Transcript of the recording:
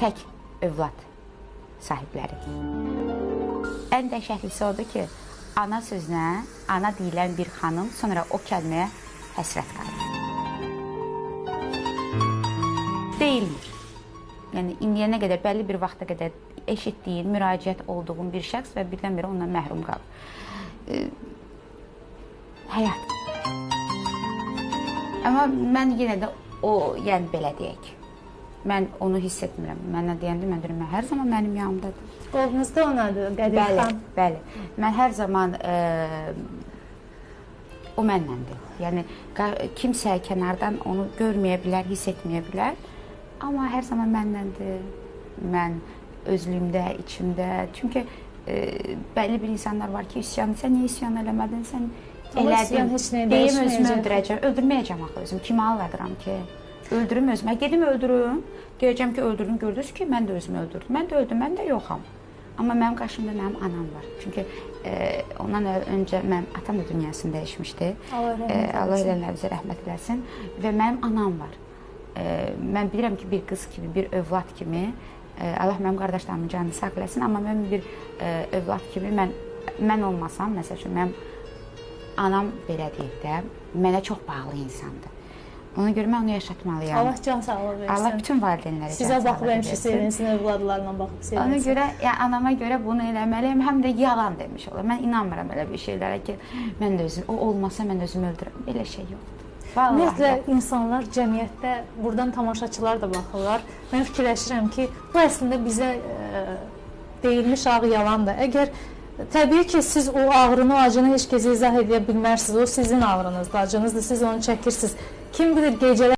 tək övlad sahibləri. Ən dəhşətlisi odur ki, ana sözünə, ana deyilən bir xanım sonra o kəlməyə həsrət qalır. Deyilmir. Yəni indiyənə qədər bəlli bir vaxta qədər eşitdiyin, müraciət olduğun bir şəxs və birdən-birə ondan məhrum qalır. E, həyat. Amma mən yenə də o, yəni belə deyək. Mən onu hiss etmirəm. Mənə deyəndə mən deyirəm, hər zaman mənim yanımdadır. Qolunuzda onadır Qədir Bəli, xan. bəli. Mən hər zaman ə, o mənləndir. Yəni kimsə kənardan onu görməyə bilər, hiss etməyə bilər, amma hər zaman mənləndir. Mən özlüyümdə, içimdə. Çünki ə, bəlli bir insanlar var ki, üsyan, sən niyə üsyan eləmədin? Sən üsyan heç nəyə Deyim özümü dəyişməyəcək. öldürəcəm. Öldürməyəcəm axı özüm. Kimi aldadıram ki? Öldürüm özümü. Gedim öldürüm. Deyəcəm ki, öldürdüm. Gördünüz ki, mən də özümü öldürdüm. Mən də öldüm, mən də yoxam. Amma mənim qarşımda mənim anam var. Çünki e, ondan öncə mənim atam da dünyasını dəyişmişdi. Allah E, eləsinə rəhmət eləsin və mənim anam var. E, mən bilirəm ki, bir qız kimi, bir övlad kimi e, Allah mənim qardaşlarımın canını sağ eləsin, amma mən bir e, övlad kimi mən mən olmasam, məsəl üçün mənim anam belə deyək də, mənə çox bağlı insandır. Ona görə mən onu yaşatmalıyam. Allah can sağlığı versin. Allah bütün valideynlərə Sizə baxıb həmişə sevinsin, övladlarla baxıb sevinsin. Ona görə, yəni anama görə bunu eləməliyəm, həm də yalan demiş olar. Mən inanmıram elə bir şeylərə ki, mən də özüm o olmasa mən özümü öldürürəm. Belə şey yoxdur. Vallahi. Ümumiyyətlə insanlar cəmiyyətdə burdan tamaşaçılar da baxırlar. Mən fikirləşirəm ki, bu əslində bizə ə, deyilmiş ağ yalandır. Əgər təbii ki, siz o ağrını, o acını heç kəsə izah edə bilmərsiniz. O sizin ağrınızdır, acınızdır. Siz onu çəkirsiniz. Kim bilir gecələr